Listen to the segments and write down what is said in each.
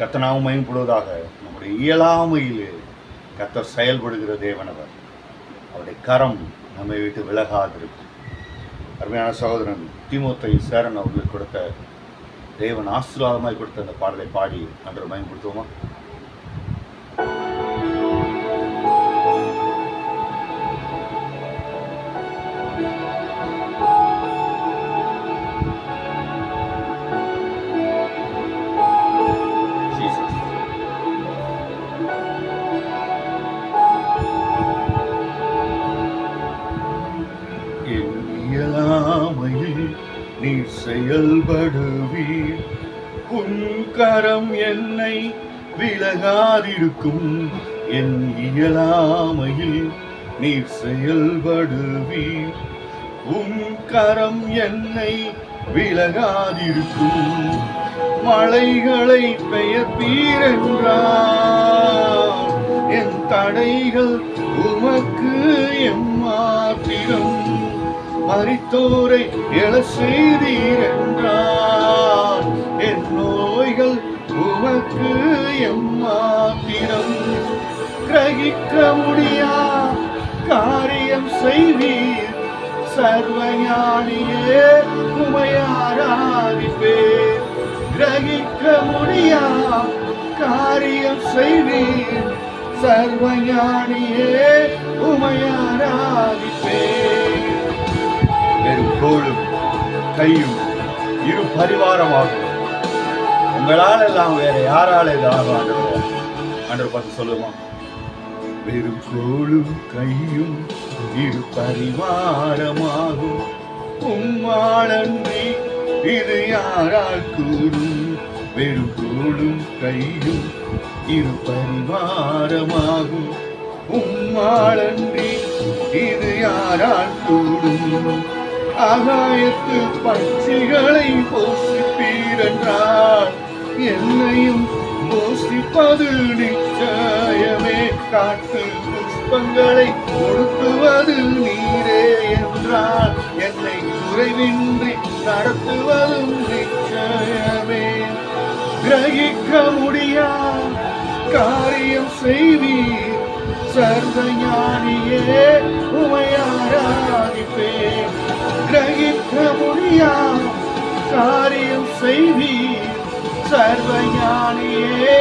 கத்தனாவும் மயம்படுவதாக நம்முடைய இயலாமையிலே கத்தர் செயல்படுகிற தேவனவர். அவருடைய கரம் நம்மை விட்டு விலகாதிருக்கும். அருமையான சகோதரன் திமுத்தை சேரன் அவர்களுக்கு கொடுத்த தேவன் ஆசீர்வாதமாய் கொடுத்த அந்த பாடலை பாடி அன்று மயன்படுத்துவோமா இயலாமையில் நீ செயல்படுவீர். உன் என்னை விலகாதிருக்கும். என் இயலாமையில் நீ செயல்படுவீர். உன் என்னை விலகாதிருக்கும். மலைகளை பெயர்ப்பீரென்றார். என் தடைகள் உமக்கு எம்மாத்திரம். மறித்தோரை எழ செய்தீரென்றார். என் நோய்கள் உமக்கு எம்மாத்திரம். கிரகிக்க முடியா? காரியம் செய்வீர். சர்வஞானியே உமையாராதிப்பேர் கிரகிக்க முடியா? காரியம் செய்வீர். சர்வஞானியே உமையாராதிப்பேர் வெறும் தோளும் கையும் இரு பரிவாரமாகும். உங்களால் எல்லாம் வேற யாரால் இதாக ஆகும் ஆண்டவர் பார்த்து சொல்லுமா? வெறும் தோளும் கையும் இரு பரிவாரமாகும். உம்மாளன்றி இது யாரால் கூடும் வெறும் தோளும் கையும் இரு பரிவாரமாகும். உம்மாளன்றி இது யாரால் கூடும் ஆகாயத்து பட்சிகளை போஷிப்பீரென்றால் என்னையும் போஷிப்பது நிச்சயமே. காட்டு புஷ்பங்களை கொடுத்துவது நீரே என்றால் என்னை குறைவின்றி நடத்துவதும் நிச்சயமே. கிரகிக்க முடியா காரியம் செய்வீர். சர்வஞானியே உமையாராதிப்பேன். கிரகிக்க முடியா காரியம் செய்வீர். சர்வஞானியே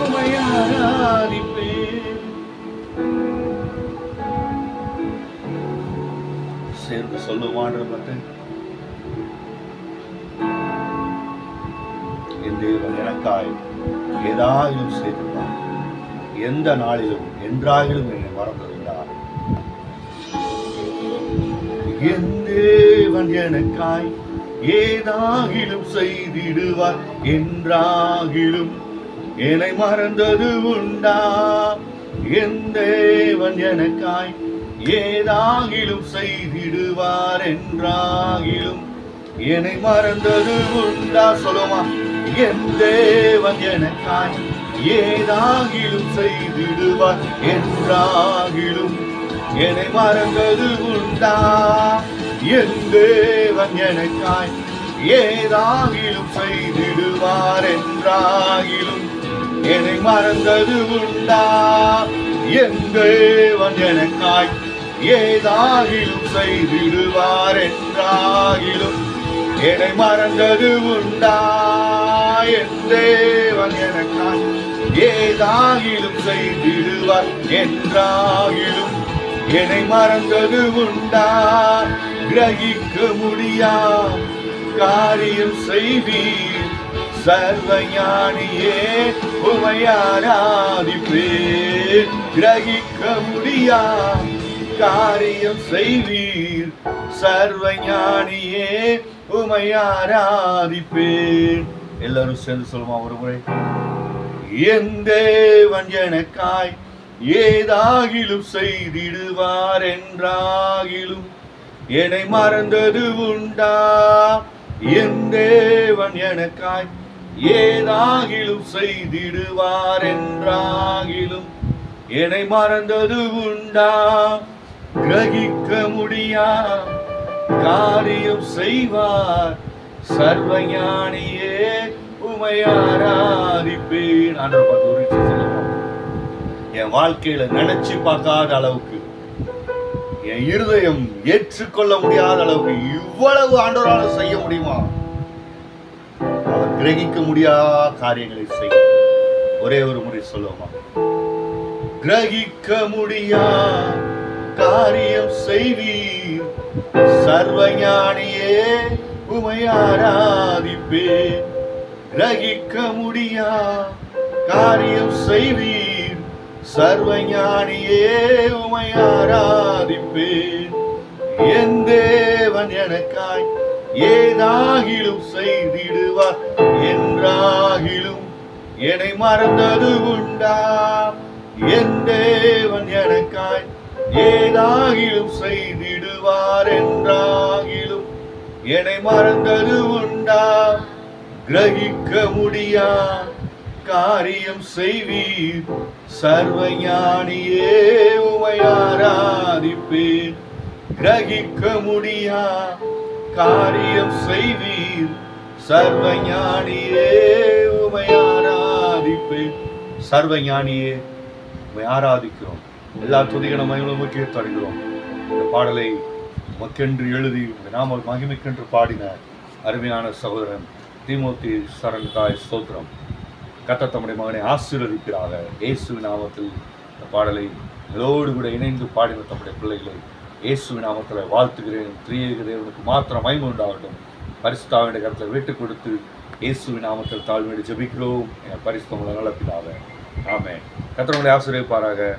உமையாராதிப்பே சேர்ந்து சொல்லுவான்ற பார்த்தேன் என் தேவன் எனக்காய் ஏதாயிலும் செய்திருப்பார் எந்த நாளிலும் என்றாயிலும் என்னை மறந்தது என் தேவன் எனக்காய் ஏதாகிலும் செய்திடுவார் என்றாகிலும் என்னை மறந்தது உண்டா? என் தேவன் எனக்காய் ஏதாகிலும் செய்திடுவார் என்றாகிலும் என்னை மறந்தது உண்டா? சொல்லுமா? என் தேவன் எனக்காய் ஏதாகிலும் செய்திடுவார் என்றாகிலும் என்னை மறந்தது உண்டா? என் தேவன் எனக்காய் ஏதாகிலும் செய்திடுவார் என்றாகிலும் என்னை மறந்தது உண்டா? என் தேவன் எனக்காய் ஏதாகிலும் செய்திடுவார் என்றாகிலும் என்னை மறந்தது உண்டா? என் தேவன் எனக்காய் ஏதாகிலும் செய்திடுவார் என்றாகிலும் என்னை மறந்தது உண்டா? கிரகிக்க முடியா? காரியம் செய்வீர். சர்வஞானியே உமையாராதிப்பேன் கிரகிக்க முடியா? காரியம் செய்வீர். சர்வஞானியே உமையாராதிப்பேன் எல்லாரும் சேர்ந்து சொல்லுமா ஒரு முறை? என் தேவன் எனக்காய் ஏதாகிலும் செய்திடுவார் என்றாகிலும் என்னை மறந்தது உண்டா? என் தேவன் எனக்காய் ஏதாகிலும் செய்திடுவார் என்றாகிலும் என்னை மறந்தது உண்டா? கிரகிக்க முடியா? காரியம் செய்வார். சர்வஞானியே உமையாராதிப்பேன் இருப்பேன் என் வாழ்க்கையில நினைச்சு பார்க்காத அளவுக்கு என் இருதயம் ஏற்றுக்கொள்ள முடியாத அளவுக்கு இவ்வளவு ஆண்டவரால் செய்ய முடியுமா? அவர் கிரகிக்க முடியாத காரியங்களை செய்ய ஒரே ஒரு முறை சொல்லுவோமா? கிரகிக்க முடியா காரியம் செய்வீர். சர்வஞானியே உமை ஆராதிப்பேன். கிரகிக்க முடியா காரியம் செய்வீர். சர்வஞானியே உமை ஆராதிப்பேன். என் தேவன் எனக்காய் ஏதாகிலும் செய்திடுவார். என்றாகிலும் என்னை மறந்தது உண்டா? என் தேவன் எனக்காய் ஏதாகிலும் செய்திடுவார் என்றாகிலும் என்னை மறந்தது உண்டா? கிரகிக்க முடியா? காரியம் செய்வீர் சர்வஞானியே உமை ஆராதிப்பேன் கிரகிக்க முடியா? காரியம் செய்வீர் சர்வஞானியே உமை ஆராதிப்பேன் சர்வஞானியே உமை ஆராதிக்கிறோம். எல்லா துதிகன மகிழ்வு முக்கிய தருகிறோம். இந்த பாடலை மக்கென்று எழுதி நாம மகிமைக்கென்று பாடின அருமையான சகோதரன் தீமோத்தி சரண்காய் ஸ்தோத்திரம். கத்த தம்முடைய மகனை ஆசீர்வதிக்கிறாக. இயேசுவின் நாமத்தில் இந்த பாடலை எல்லோடு கூட இணைந்து பாடின தம்முடைய பிள்ளைகளை இயேசுவின் நாமத்தில் வாழ்த்துகிறேன். திரியேகதேவனுக்கு மாத்திரம் மயம் உண்டாகட்டும். பரிசுத்தாவினுடைய கருத்தில் விட்டு கொடுத்து இயேசுவின் நாமத்தில் தாழ்மையோடு ஜபிக்கிறோம். என் பரிசுத்தவங்களை நல்ல பிதாவே. ஆமென். கத்தவங்களை ஆசிரியப்பாராக